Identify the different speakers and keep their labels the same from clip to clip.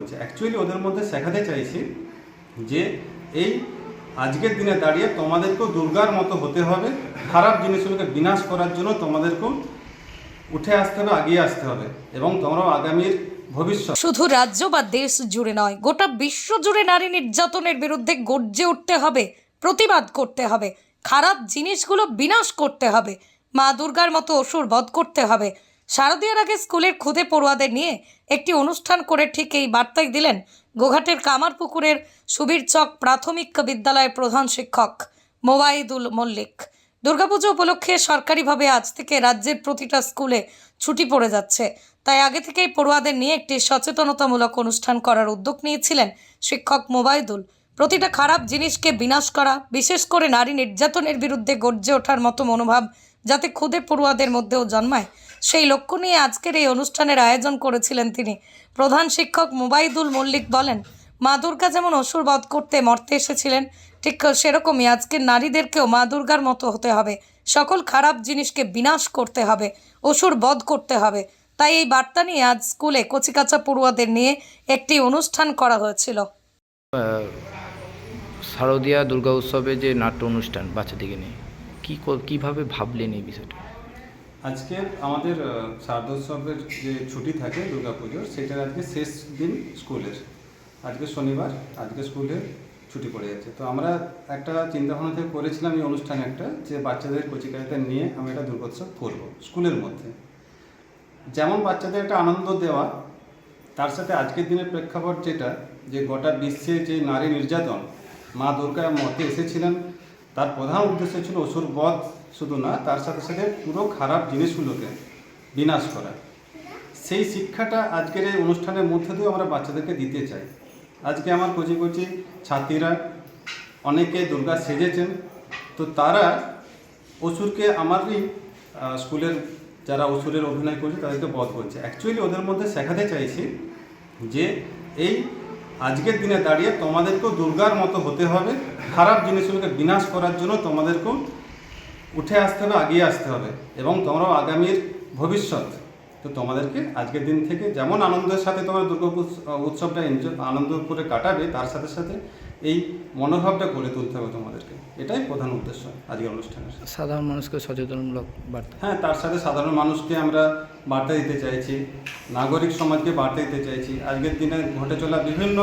Speaker 1: Actually ওদের মধ্যে শেখাতে চাইছি যে এই আজকের দিনে দাঁড়িয়ে তোমাদেরকেও দুর্গার মতো হতে হবে, খারাপ জিনিসগুলোকে বিনাশ করার জন্য তোমাদেরকেও উঠে আসতে হবে এগিয়ে আসতে হবে এবং তোমরাও আগামীর ভবিষ্যৎ
Speaker 2: শুধু রাজ্য বা দেশ জুড়ে নয়, গোটা বিশ্ব জুড়ে নারী নির্যাতনের বিরুদ্ধে গর্জে উঠতে হবে, প্রতিবাদ করতে হবে, খারাপ জিনিসগুলো বিনাশ করতে হবে, মা দুর্গার মতো অসুর বধ করতে হবে। শারদীয়ার আগে স্কুলের খুদে পড়ুয়াদের নিয়ে একটি অনুষ্ঠান করে ঠিক এই বার্তাই দিলেন গোঘাটের কামারপুকুরের সুবীর চক প্রাথমিক বিদ্যালয়ের প্রধান শিক্ষক মোবাইদুল মল্লিক। দুর্গাপুজো উপলক্ষে সরকারিভাবে আজ থেকে রাজ্যের প্রতিটা স্কুলে ছুটি পড়ে যাচ্ছে। তাই আগে থেকেই পড়ুয়াদের নিয়ে একটি সচেতনতামূলক অনুষ্ঠান করার উদ্যোগ নিয়েছিলেন শিক্ষক মোবাইদুল। প্রতিটা খারাপ জিনিসকে বিনাশ করা, বিশেষ করে নারী নির্যাতনের বিরুদ্ধে গর্জে ওঠার মতো মনোভাব যাতে খুদে পড়ুয়াদের মধ্যেও জন্মায় সেই লক্ষ্য নিয়ে আজকের এই অনুষ্ঠানের আয়োজন করেছিলেন তিনি। প্রধান শিক্ষক মোবাইদুল মল্লিক বলেন, মা দুর্গা যেমন অসুর বধ করতে মর্তে এসেছিলেন, ঠিক সেরকমই আজকের নারীদেরকেও মা দুর্গার মতো হতে হবে। সকল খারাপ জিনিসকে বিনাশ করতে হবে, অসুর বধ করতে হবে। তাই এই বার্তা নিয়ে আজ স্কুলে কচিকাচা পড়ুয়াদের নিয়ে একটি অনুষ্ঠান করা হয়েছিল।
Speaker 3: শারদীয়া দুর্গা উৎসবে যে নাট্য অনুষ্ঠান, বাচ্চাদেরকে নিয়ে, কী কীভাবে ভাবলেন এই বিষয়টা?
Speaker 1: আজকে আমাদের শারদোৎসবের যে ছুটি থাকে, দুর্গাপুজোর, সেটার আজকে শেষ দিন স্কুলের। আজকে শনিবার, আজকে স্কুলের ছুটি পড়ে যাচ্ছে। তো আমরা একটা চিন্তাভাবনা থেকে করেছিলাম এই অনুষ্ঠান একটা, যে বাচ্চাদের কচিকাচাদের নিয়ে আমি একটা দুর্গোৎসব করব, স্কুলের মধ্যে। যেমন বাচ্চাদের একটা আনন্দ দেওয়া, তার সাথে আজকের দিনের প্রেক্ষাপট যেটা, যে গোটা বিশ্বে যে নারী নির্যাতন, মা দুর্গা মতে এসেছিলেন তার প্রধান উদ্দেশ্য ছিল অসুর বধ শুধু না, তার সাথে সাথে পুরো খারাপ জিনিসগুলোকে বিনাশ করা। সেই শিক্ষাটা আজকের এই অনুষ্ঠানের মধ্যে দিয়েও আমরা বাচ্চাদেরকে দিতে চাই। আজকে আমার কচি কচি ছাত্রীরা অনেকে দুর্গা সেজেছেন, তো তারা অসুরকে আমারই স্কুলের যারা অসুরের অভিনয় করছে তাদেরকে বধ করছে। অ্যাকচুয়ালি ওদের মধ্যে শেখাতে চাইছি যে এই আজকের দিনে দাঁড়িয়ে তোমাদেরকেও দুর্গার মতো হতে হবে, খারাপ জিনিসগুলোকে বিনাশ করার জন্য তোমাদেরকেও উঠে আসতে হবে, আগিয়ে আসতে হবে এবং তোমরাও আগামীর ভবিষ্যৎ। তো তোমাদেরকে আজকের দিন থেকে যেমন আনন্দের সাথে তোমরা দুর্গা উৎসবটা এনজয় আনন্দ করে কাটাবে, তার সাথে সাথে এই মনোভাবটা গড়ে তুলতে হবে তোমাদেরকে। এটাই প্রধান উদ্দেশ্য আজকের অনুষ্ঠানের
Speaker 3: সাধারণ মানুষকে সচেতনমূলক বার্তা।
Speaker 1: হ্যাঁ তার সাথে সাধারণ মানুষকে আমরা বার্তা দিতে চাইছি নাগরিক সমাজকে বার্তা দিতে চাইছি। আজকের দিনে ঘটে চলা বিভিন্ন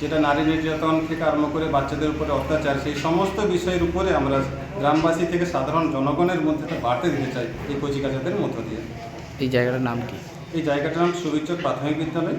Speaker 1: যেটা নারী নির্যাতন থেকে আরম্ভ করে বাচ্চাদের উপরে অত্যাচার সেই সমস্ত বিষয়ের উপরে আমরা গ্রামবাসী থেকে সাধারণ জনগণের মধ্যে বার্তা দিতে চাই এই কচিকাচাদের মধ্য দিয়ে।
Speaker 3: এই জায়গাটার নাম কি?
Speaker 1: এই জায়গাটার নাম সুবিচ্ছক প্রাথমিক বিদ্যালয়।